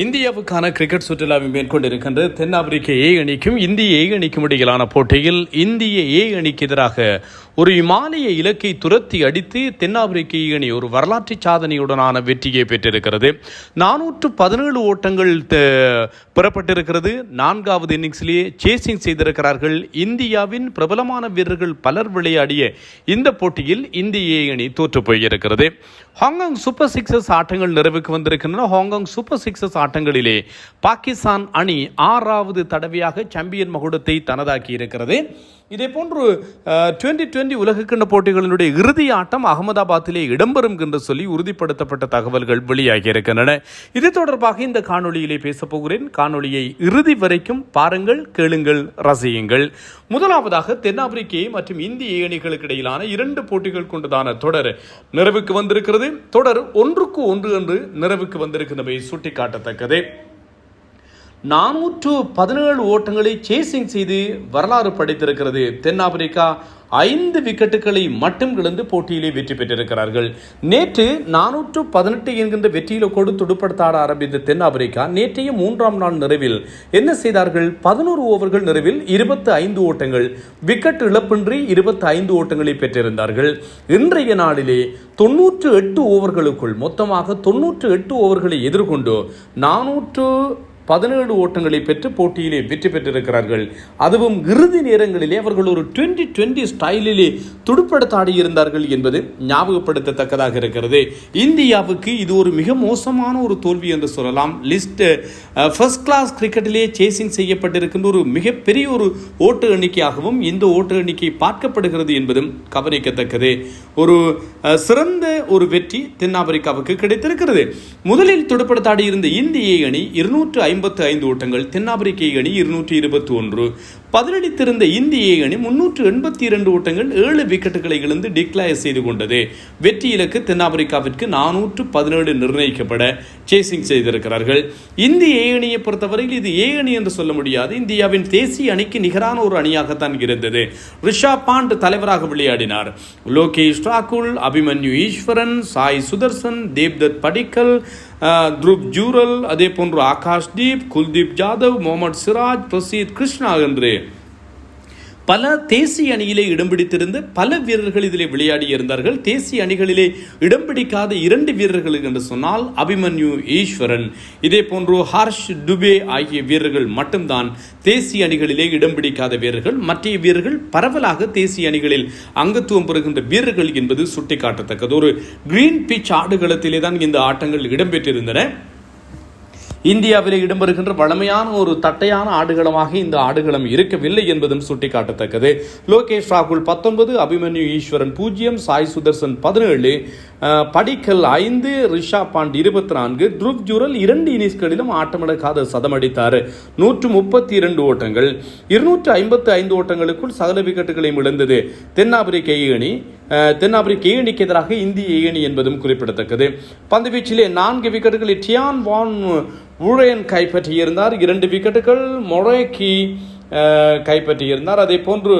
இந்தியாவுக்கான கிரிக்கெட் சுற்றுலாவை மேற்கொண்டிருக்கின்ற தென்னாப்பிரிக்க ஏ அணிக்கும் இந்திய ஏ அணிக்கும் இடையிலான போட்டியில் இந்திய ஏ அணிக்கு எதிராக ஒரு இமாலய இலக்கை துரத்தி அடித்து தென்னாப்பிரிக்க ஏ அணி ஒரு வரலாற்று சாதனையுடனான வெற்றியை பெற்றிருக்கிறது. நானூற்று பதினேழு ஓட்டங்கள் பெறப்பட்டிருக்கிறது. நான்காவது இன்னிங்ஸிலேயே சேசிங் செய்திருக்கிறார்கள். இந்தியாவின் பிரபலமான வீரர்கள் பலர் விளையாடிய இந்த போட்டியில் இந்திய ஏ அணி தோற்று போயிருக்கிறது. ஹாங்காங் சூப்பர் சிக்ஸஸ் ஆட்டங்கள் நிறைவுக்கு வந்திருக்கின்றன. ஹாங்காங் சூப்பர் சிக்ஸஸ் ஆட்டங்களிலே பாகிஸ்தான் அணி ஆறாவது தடவையாக சாம்பியன் மகுடத்தை தனதாக்கி இருக்கிறது இதே போன்று டுவெண்ட்டி டுவெண்ட்டி உலகக்கிண்ண போட்டிகளினுடைய இறுதி ஆட்டம் அகமதாபாத்திலே இடம்பெறும் என்று சொல்லி உறுதிப்படுத்தப்பட்ட தகவல்கள் வெளியாகி இருக்கின்றன. இது தொடர்பாக இந்த காணொளியிலே பேசப்போகிறேன் காணொலியை இறுதி வரைக்கும் பாருங்கள் கேளுங்கள் ரசியுங்கள். முதலாவதாக தென்னாப்பிரிக்க மற்றும் இந்திய அணிகளுக்கு இடையிலான இரண்டு போட்டிகள் கொண்டதான தொடர் நிறைவுக்கு வந்திருக்கிறது. தொடர் ஒன்றுக்கு ஒன்று என்று நிறைவுக்கு வந்திருக்கின்றவை சுட்டிக்காட்டத்தக்கது. நானூற்று பதினேழு ஓட்டங்களை சேசிங் செய்து வரலாறு படைத்திருக்கிறது. தென்னாப்பிரிக்கா ஐந்து விக்கெட்டுகளை மட்டும் இழந்து போட்டியிலே வெற்றி பெற்றிருக்கிறார்கள். நேற்று நானூற்று பதினெட்டு என்கின்ற வெற்றியில கொடு துடுப்படுத்தாட ஆரம்பித்த தென்னாப்பிரிக்கா நேற்றைய மூன்றாம் நாள் நிறைவில் என்ன செய்தார்கள்? பதினோரு ஓவர்கள் நிறைவில் இருபத்தி ஐந்து ஓட்டங்கள் விக்கெட் இழப்பின்றி இருபத்தி ஐந்து ஓட்டங்களை பெற்றிருந்தார்கள். இன்றைய நாளிலே தொன்னூற்று எட்டு ஓவர்களுக்குள் மொத்தமாக தொன்னூற்று எட்டு ஓவர்களை எதிர்கொண்டு நானூற்று பதினேழு ஓட்டங்களை பெற்று போட்டியிலே வெற்றி பெற்றிருக்கிறார்கள். அதுவும் இறுதி நேரங்களிலே அவர்கள் ஒரு டுவெண்ட்டி டுவெண்ட்டி ஸ்டைலிலே துடுப்படுத்த இருந்தார்கள் என்பது ஞாபகப்படுத்தத்தக்கதாக இருக்கிறது. இந்தியாவுக்கு இது ஒரு மிக மோசமான ஒரு தோல்வி என்று சொல்லலாம். லிஸ்ட் ஃபர்ஸ்ட் கிளாஸ் கிரிக்கெட்டிலே சேசிங் செய்யப்பட்டிருக்கின்ற ஒரு மிகப்பெரிய ஒரு ஓட்டு எண்ணிக்கையாகவும் இந்த ஓட்டு எண்ணிக்கை பார்க்கப்படுகிறது என்பதும் கவனிக்கத்தக்கது. ஒரு சிறந்த ஒரு வெற்றி தென்னாப்பிரிக்காவுக்கு கிடைத்திருக்கிறது. முதலில் துடுப்படுத்தாடி இருந்த இந்திய அணி இருநூற்று ஐம்பத்து ஐந்து ஓட்டங்கள் தென்னாப்பிரிக்க அணி இருநூற்றி இருபத்தி ஒன்று பதிலளித்திருந்த இந்திய அணி முன்னூற்று எண்பத்தி இரண்டு ஓட்டங்கள் ஏழு விக்கெட்டுகளை இழந்து டிக்ளேர் செய்து கொண்டது. வெற்றி இலக்கு தென்னாப்பிரிக்காவிற்கு நானூற்று பதினேழு நிர்ணயிக்கப்பட சேசிங் செய்திருக்கிறார்கள். இந்திய ஏ அணியை பொறுத்தவரையில் இது ஏ அணி என்று சொல்ல முடியாது. இந்தியாவின் தேசிய அணிக்கு நிகரான ஒரு அணியாகத்தான் இருந்தது. ரிஷாப் பாண்ட் தலைவராக விளையாடினார். லோகேஷ் ராகுல் அபிமன்யு ஈஸ்வரன் சாய் சுதர்சன் தேவ்தத் படிக்கல் துருப் ஜூரல் அதே போன்று ஆகாஷ் தீப் குல்தீப் ஜாதவ் முகமது சிராஜ் பிரசீத் கிருஷ்ணா என்று பல தேசிய அணியிலே இடம் பிடித்திருந்த பல வீரர்கள் இதிலே விளையாடி இருந்தார்கள். தேசிய அணிகளிலே இடம் பிடிக்காத இரண்டு வீரர்கள் என்று சொன்னால் அபிமன்யு ஈஸ்வரன். இதே போன்று ஹர்ஷ் டுபே ஆகிய வீரர்கள் மட்டும்தான் தேசிய அணிகளிலே இடம் பிடிக்காத வீரர்கள். மற்ற வீரர்கள் பரவலாக தேசிய அணிகளில் அங்கத்துவம் பெறுகின்ற வீரர்கள் என்பது சுட்டிக்காட்டத்தக்கது. ஒரு கிரீன் பிச் ஆடுகளத்திலே தான் இந்த ஆட்டங்கள் இடம்பெற்றிருந்தன இந்தியாவிலே இடம்பெறுகின்ற வழமையான ஒரு தட்டையான ஆடுகளமாக இந்த ஆடுகளம் இருக்கவில்லை என்பதும் சுட்டிக்காட்டத்தக்கது. லோகேஷ் ராகுல் பத்தொன்பது அபிமன்யு ஈஸ்வரன் பூஜ்ஜியம் சாய் சுதர்சன் பதினேழு படிக்கல் ஐந்து ரிஷா பாண்ட் இருபத்தி நான்கு த்ருவ் ஜூரல் இரண்டு இன்னிங்ஸ்களிலும் ஆட்டமிழக்காத சதமடித்தார் நூற்று முப்பத்தி இரண்டு ஓட்டங்கள். இருநூற்று ஐம்பத்து ஐந்து ஓட்டங்களுக்குள் சகல விக்கெட்டுகளையும் இழந்தது தென்னாப்பிரிக்க அணி தென்னாப்பிரிக்க ஏணிக்கு எதிராக இந்திய ஏணி என்பதும் குறிப்பிடத்தக்கது. பந்துவீச்சிலே நான்கு விக்கெட்டுகளை டியான் வான் ஊழையன் கைப்பற்றியிருந்தார். இரண்டு விக்கெட்டுகள் மொரேக்கி கைப்பற்றியிருந்தார். அதே போன்று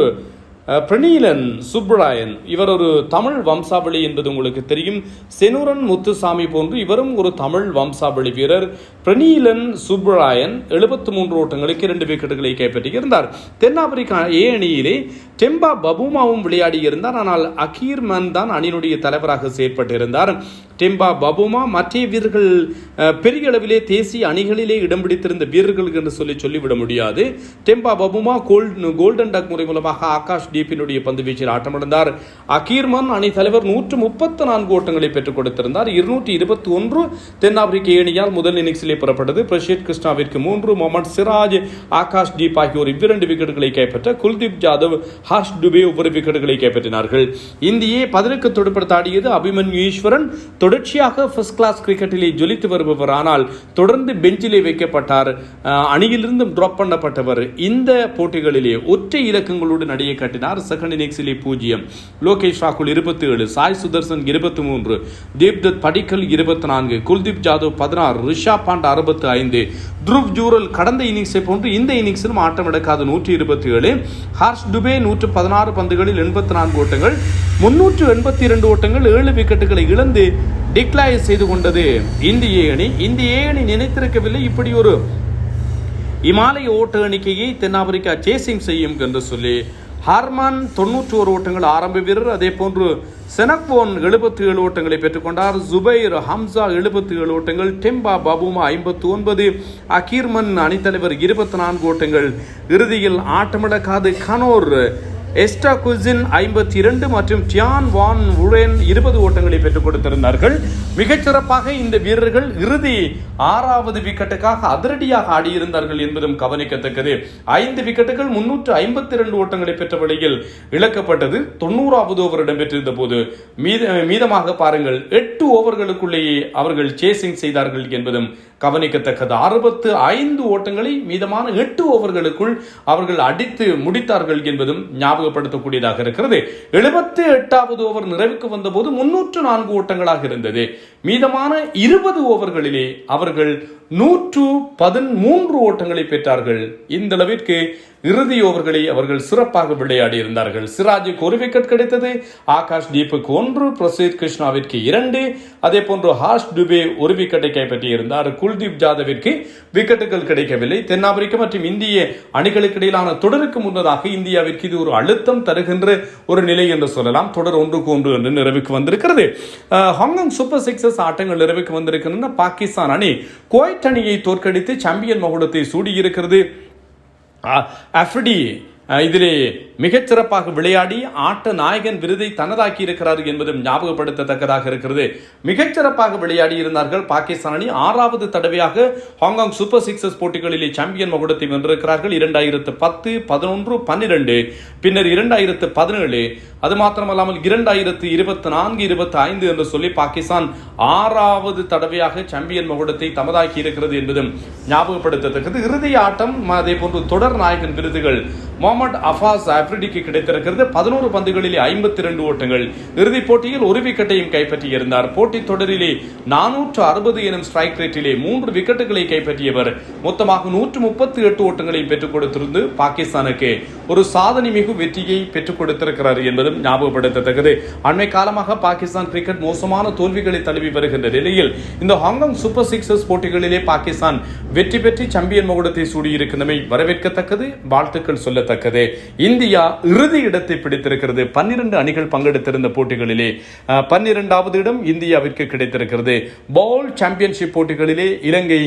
பிரணீலன் சுப்ராயன் இவர் ஒரு தமிழ் வம்சாவளி என்பது உங்களுக்கு தெரியும். செனுரன் முத்துசாமி போன்று இவரும் ஒரு தமிழ் வம்சாவளி வீரர். பிரணீலன் சுப்ராயன் எழுபத்து மூன்று ஓட்டங்களுக்கு இரண்டு விக்கெட்டுகளை கைப்பற்றியிருந்தார். தென்னாப்பிரிக்கா ஏ அணியிலே டெம்பா பபுமாவும் விளையாடி இருந்தார் ஆனால் அகீர் மன் தான் அணியினுடைய தலைவராக செயற்பட்டிருந்தார். டிம்பா பபுமா மற்ற வீரர்கள் பெரிய அளவிலே தேசிய அணிகளிலே இடம் பிடித்திருந்த வீரர்கள் என்று சொல்லி சொல்லிவிட முடியாது. Temba Bavuma gold golden duck முறை மூலமாக ஆகாஷ் டீப்பினுடைய பந்து வீச்சில் ஆட்டமடைந்தார் அகீர்மன் அணி தலைவர் நூற்று முப்பத்து நான்கு ஓட்டங்களை பெற்றுக் கொடுத்திருந்தார். இருநூற்றி இருபத்தி ஒன்று தென்னாப்பிரிக்க ஏணியால் முதல் இன்னிங்ஸிலே புறப்பட்டது. பிரஷீத் கிருஷ்ணாவிற்கு மூன்று முகமது சிராஜ் ஆகாஷ் டீப் ஆகியோர் இவ்விரண்டு விக்கெட்டுகளை கைப்பற்ற குல்தீப் ஜாதவ் ஹர்ஷ் டுபே ஒவ்வொரு விக்கெட்டுகளை கைப்பற்றினார்கள். இந்தியை பதிலுக்கு தொடுப்படுத்தாடியது அபிமன்யு ஈஸ்வரன் தொடர்ச்சியாக ஃபர்ஸ்ட் கிளாஸ் கிரிக்கெட்டிலே ஜொலித்து வருபவர் ஆனால் தொடர்ந்து பெஞ்சிலே வைக்கப்பட்டார். அணியிலிருந்தும் ட்ராப் பண்ணப்பட்டவர். இந்த போட்டிகளிலே ஒற்றை இலக்கங்களோடு நடிகை கட்டினார். செகண்ட் இன்னிங்ஸிலே பூஜ்ஜியம். லோகேஷ் ராகுல் இருபத்தி ஏழு சாய் சுதர்சன் இருபத்தி மூன்று தேவ்தத் படிக்கல் இருபத்தி நான்கு குல்தீப் ஜாதவ் பதினாறு ரிஷா பாண்ட் அறுபத்தி ஐந்து த்ருவ் ஜூரல் கடந்த இன்னிங்ஸை போன்று இந்த இன்னிங்ஸிலும் ஆட்டம் எடுக்காத நூற்றி இருபத்தி ஏழு ஹார்ஷ் டுபே நூற்று பதினாறு பந்துகளில் எண்பத்தி நான்கு ஓட்டங்கள் முன்னூற்று எண்பத்தி இரண்டு ஓட்டங்கள் ஏழு விக்கெட்டுகளை இழந்து டிக்ளேர் செய்து கொண்டது. இந்திய அணி. இந்திய அணி நினைத்திருக்கவில்லை. இப்படி ஒரு இமாலய ஓட்ட எண்ணிக்கையை தென்னாப்பிரிக்கா சேசிங் செய்யும் என்று சொல்லி ஹார்மான் தொன்னூற்றி ஒரு ஓட்டங்கள் ஆரம்ப வீரர் அதே போன்று செனக்போன் எழுபத்தி ஏழு ஓட்டங்களை பெற்றுக்கொண்டார் ஜுபைர் ஹம்சா எழுபத்தி ஏழு ஓட்டங்கள் டெம்பா பபுமா ஐம்பத்தி ஒன்பது அகீர்மன் அணித்தலைவர் இருபத்தி நான்கு ஓட்டங்கள் இறுதியில் ஆட்டமிழக்காது கனோர் எஸ்டா குசின் ஐம்பத்தி இரண்டு மற்றும் டியான் வான் உரேன் இருபது ஓட்டங்களை பெற்றுக் கொடுத்திருந்தார்கள். மிகச்சிறப்பாக இந்த வீரர்கள் இறுதி ஆறாவது விக்கெட்டுக்காக அதிரடியாக ஆடியிருந்தார்கள் என்பதும் கவனிக்கத்தக்கது. ஐந்து விக்கெட்டுகள் முன்னூற்று ஐம்பத்தி இரண்டு ஓட்டங்களை பெற்ற வழியில் இழக்கப்பட்டது. தொண்ணூறாவது ஓவர் இடம்பெற்றிருந்த போது மீத மீதமாக பாருங்கள் எட்டு ஓவர்களுக்குள்ளேயே அவர்கள் சேசிங் செய்தார்கள் என்பதும் கவனிக்கத்தக்கது. அறுபத்து ஐந்து ஓட்டங்களை மீதமான எட்டு ஓவர்களுக்குள் அவர்கள் அடித்து முடித்தார்கள் என்பதும் ஞாபகம் ஞாபகப்படுத்தக்கூடியதாக இருக்கிறது. எழுபத்தி எட்டாவது ஓவர் நிறைவுக்கு வந்தபோது முன்னூற்று நான்கு ஓட்டங்களாக இருந்தது. மீதமான இருபது ஓவர்களிலே அவர்கள் நூற்று பதிமூன்று ஓட்டங்களை பெற்றார்கள். இந்த அளவிற்கு இறுதி ஓவர்களை அவர்கள் சிறப்பாக விளையாடி இருந்தார்கள். சிராஜுக்கு ஒரு விக்கெட் கிடைத்தது. ஆகாஷ் தீபுக்கு ஒன்று பிரசீத் கிருஷ்ணாவிற்கு இரண்டு. அதே போன்று ஹாஷ் டுபே ஒரு விக்கெட்டை கைப்பற்றி இருந்தார் குல்தீப் ஜாதவிற்கு விக்கெட்டுகள் கிடைக்கவில்லை. தென்னாப்பிரிக்கா மற்றும் இந்திய அணிகளுக்கு இடையிலான தொடருக்கு முன்னதாக இந்தியாவிற்கு இது ஒரு அழுத்தம் தருகின்ற ஒரு நிலை என்று சொல்லலாம். தொடர் ஒன்றுக்கு ஒன்று என்று நிறைவுக்கு வந்திருக்கிறது. ஹாங்காங் சூப்பர் சிக்ஸஸ் ஆட்டங்கள் நிறைவுக்கு வந்திருக்கின்றன. பாகிஸ்தான் அணி குவைட் அணியை தோற்கடித்து சாம்பியன் மகுடத்தை சூடியிருக்கிறது. 啊，F D。இதிலே மிகச்சிறப்பாக விளையாடி ஆட்ட நாயகன் விருதை தனதாக்கி இருக்கிறார் என்பதும் ஞாபகப்படுத்தத்தக்கதாக இருக்கிறது. மிகச்சிறப்பாக விளையாடி இருந்தார்கள் பாகிஸ்தான் அணி. ஆறாவது தடவையாக ஹாங்காங் சூப்பர் சிக்ஸஸ் போட்டிகளிலே சாம்பியன் மகுடத்தை வென்றிருக்கிறார்கள். இரண்டாயிரத்து பத்து பதினொன்று பன்னிரண்டு பின்னர் இரண்டாயிரத்து பதினேழு அது மாத்திரமல்லாமல் இரண்டாயிரத்து இருபத்தி நான்கு இருபத்தி ஐந்து என்று சொல்லி பாகிஸ்தான் ஆறாவது தடவையாக சாம்பியன் மகுடத்தை தமதாக்கி இருக்கிறது என்பதும் ஞாபகப்படுத்தத்தக்கது. இறுதி ஆட்டம் அதே போன்று தொடர் நாயகன் விருதுகள் மொஹமட் அஃபாஸ் அப்ரிடிக்கு கிடைத்திருக்கிறது. பதினோரு பந்துகளிலே ஐம்பத்தி இரண்டு ஓட்டங்கள். இறுதிப் போட்டியில் ஒரு விக்கெட்டையும் கைப்பற்றியிருந்தார். போட்டித் தொடரிலே நானூற்று அறுபது எனும் ஸ்ட்ரைக் ரேட்டிலே மூன்று விக்கெட்டுகளை கைப்பற்றியவர். மொத்தமாக நூற்று முப்பத்தி எட்டு ஓட்டங்களை பெற்றுக் கொடுத்திருந்து பாகிஸ்தானுக்கு ஒரு சாதனை மிகு வெற்றியை பெற்றுக் கொடுத்திருக்கிறார் என்பதும் ஞாபகப்படுத்தத்தக்கது. அண்மை காலமாக பாகிஸ்தான் கிரிக்கெட் மோசமான தோல்விகளை தழுவி வருகின்ற நிலையில் இந்த ஹாங்காங் சூப்பர் சிக்ஸஸ் போட்டிகளிலே பாகிஸ்தான் வெற்றி பெற்று சாம்பியன் மகுடத்தை சூடியிருக்கின்றமை வரவேற்கத்தக்கது. வாழ்த்துக்கள் சொல்லத்தக்கது. இந்தியா இறுதி இடத்தை பிடித்திருக்கிறது. பன்னிரண்டு அணிகள் பங்கெடுத்திருந்த போட்டிகளிலே பன்னிரெண்டாவது இடம் இந்தியாவிற்கு கிடைத்திருக்கிறது. பால் சாம்பியன்ஷிப் போட்டிகளிலே இலங்கை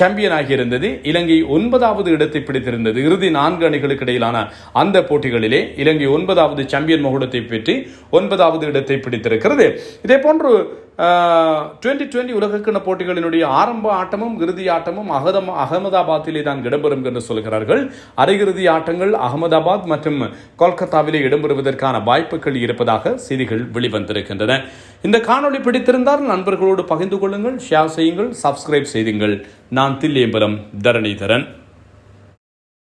சாம்பியன் ஆகியிருந்தது. இலங்கை ஒன்பதாவது இடத்தை பிடித்திருந்தது. இறுதி நான்கு அணிகளுக்கு இடையிலான அந்த போட்டிகளிலே இலங்கை ஒன்பதாவது சாம்பியன் மகுடத்தை பெற்று ஒன்பதாவது இடத்தை பிடித்திருக்கிறது. இதே போன்று டுவெண்ட்டி டுவெண்ட்டி உலகக்கிண போட்டிகளினுடைய ஆரம்ப ஆட்டமும் இறுதி ஆட்டமும் அகதம் அகமதாபாத்திலே தான் இடம்பெறும் என்று சொல்கிறார்கள். அரையிறுதி ஆட்டங்கள் அகமதாபாத் மற்றும் கொல்கத்தாவிலே இடம்பெறுவதற்கான வாய்ப்புகள் இருப்பதாக செய்திகள் வெளிவந்திருக்கின்றன. இந்த காணொளி பிடித்திருந்தால் நண்பர்களோடு பகிர்ந்து கொள்ளுங்கள் ஷேர் செய்யுங்கள் சப்ஸ்கிரைப் செய்யுங்கள் நான் தில்லியம்பலம் தரணிதரன்.